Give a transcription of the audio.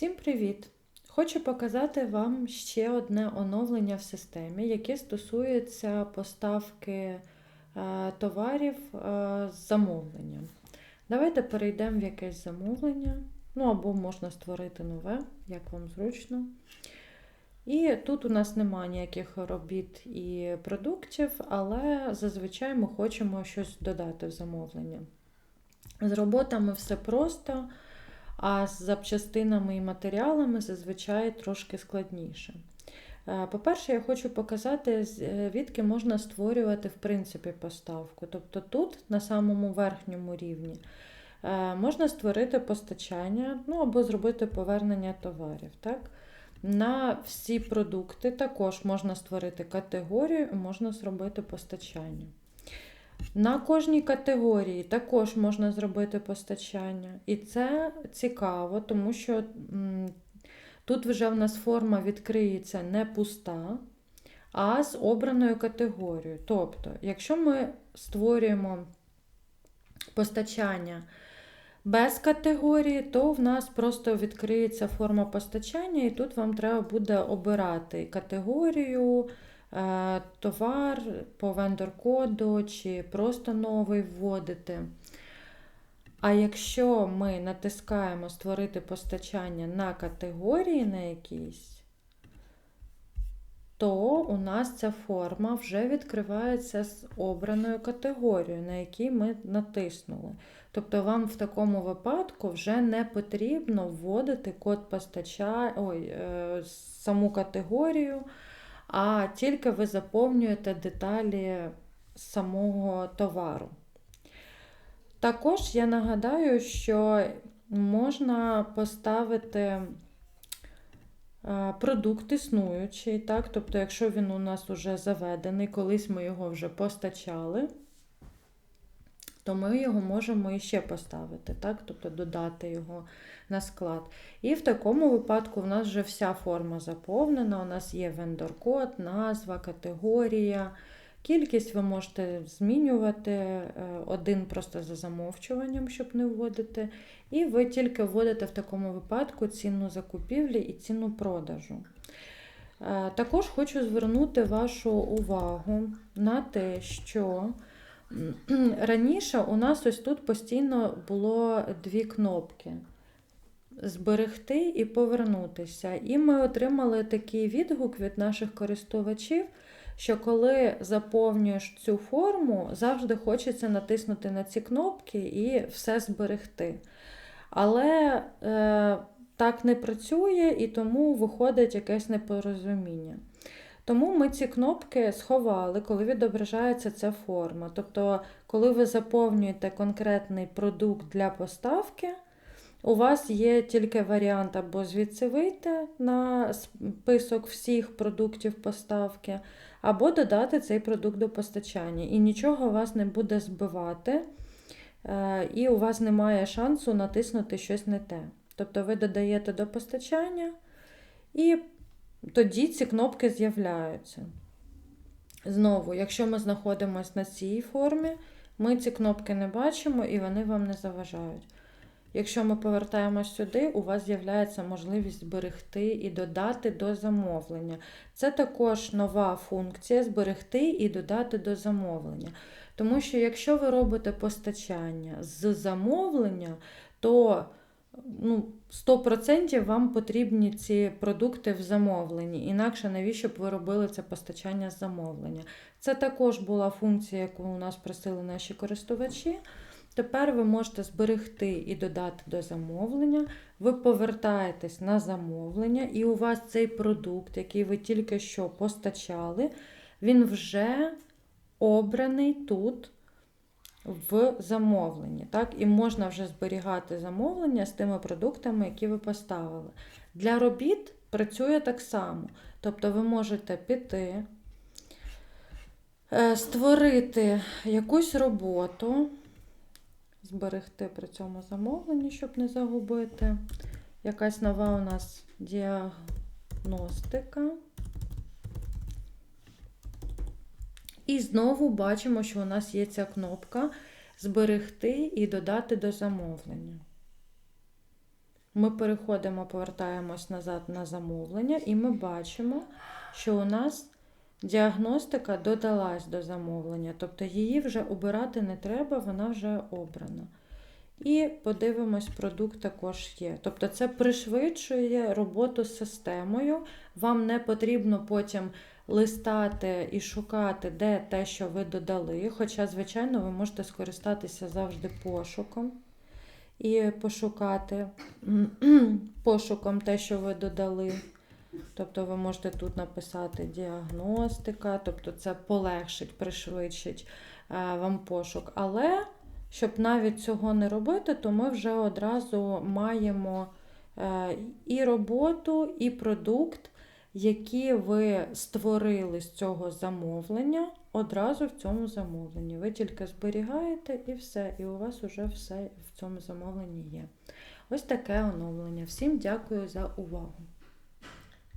Всім привіт! Хочу показати вам ще одне оновлення в системі, яке стосується поставки е, товарів е, з замовленням. Давайте перейдемо в якесь замовлення, ну або можна створити нове, як вам зручно. І тут у нас немає ніяких робіт і продуктів, але зазвичай ми хочемо щось додати в замовлення. З роботами все просто. А з запчастинами і матеріалами зазвичай трошки складніше. Е, По-перше, я хочу показати, звідки можна створювати в принципі поставку. Тобто тут, на самому верхньому рівні, е, можна створити постачання ну, або зробити повернення товарів. Так? На всі продукти також можна створити категорію можна зробити постачання. На кожній категорії також можна зробити постачання. І це цікаво, тому що тут вже в нас форма відкриється не пуста, а з обраною категорією. Тобто, якщо ми створюємо постачання без категорії, то в нас просто відкриється форма постачання, і тут вам треба буде обирати категорію. Е, товар по вендор-коду чи просто новий вводити. А якщо ми натискаємо Створити постачання на категорії на якісь, то у нас ця форма вже відкривається з обраною категорією, на якій ми натиснули. Тобто вам в такому випадку вже не потрібно вводити код постачання, ой, е, саму категорію а тільки ви заповнюєте деталі самого товару. Також я нагадаю, що можна поставити е, продукт існуючий, так? тобто, якщо він у нас вже заведений, колись ми його вже постачали, то ми його можемо іще поставити, так? тобто додати його на склад. І в такому випадку в нас вже вся форма заповнена, у нас є вендор-код, назва, категорія. Кількість ви можете змінювати е, один просто за замовчуванням, щоб не вводити. І ви тільки вводите в такому випадку ціну закупівлі і ціну продажу. Е, також хочу звернути вашу увагу на те, що раніше у нас ось тут постійно було дві кнопки зберегти і повернутися. І ми отримали такий відгук від наших користувачів, що коли заповнюєш цю форму, завжди хочеться натиснути на ці кнопки і все зберегти. Але е, так не працює і тому виходить якесь непорозуміння. Тому ми ці кнопки сховали, коли відображається ця форма. Тобто, коли ви заповнюєте конкретний продукт для поставки, у вас є тільки варіант або звідси вийти на список всіх продуктів поставки, або додати цей продукт до постачання. І нічого вас не буде збивати, е, і у вас немає шансу натиснути щось не те. Тобто ви додаєте до постачання, і тоді ці кнопки з'являються. Знову, якщо ми знаходимося на цій формі, ми ці кнопки не бачимо і вони вам не заважають. Якщо ми повертаємось сюди, у вас з'являється можливість зберегти і додати до замовлення. Це також нова функція зберегти і додати до замовлення. Тому що, якщо ви робите постачання з замовлення, то ну, 100% вам потрібні ці продукти в замовленні. Інакше навіщо б ви робили це постачання з замовлення? Це також була функція, яку у нас просили наші користувачі. Тепер ви можете зберегти і додати до замовлення. Ви повертаєтесь на замовлення, і у вас цей продукт, який ви тільки що постачали, він вже обраний тут в замовленні. Так? І можна вже зберігати замовлення з тими продуктами, які ви поставили. Для робіт працює так само. Тобто ви можете піти, е, створити якусь роботу зберегти при цьому замовленні, щоб не загубити. Якась нова у нас діагностика. І знову бачимо, що у нас є ця кнопка Зберегти і додати до замовлення. Ми переходимо, повертаємось назад на замовлення, і ми бачимо, що у нас діагностика додалась до замовлення. Тобто її вже обирати не треба, вона вже обрана. І подивимось, продукт також є. Тобто це пришвидшує роботу з системою. Вам не потрібно потім листати і шукати, де те, що ви додали. Хоча, звичайно, ви можете скористатися завжди пошуком і пошукати пошуком те, що ви додали. Тобто ви можете тут написати діагностика, тобто це полегшить, пришвидшить е, вам пошук. Але щоб навіть цього не робити, то ми вже одразу маємо е, і роботу, і продукт, які ви створили з цього замовлення одразу в цьому замовленні. Ви тільки зберігаєте і все, і у вас вже все в цьому замовленні є. Ось таке оновлення. Всім дякую за увагу!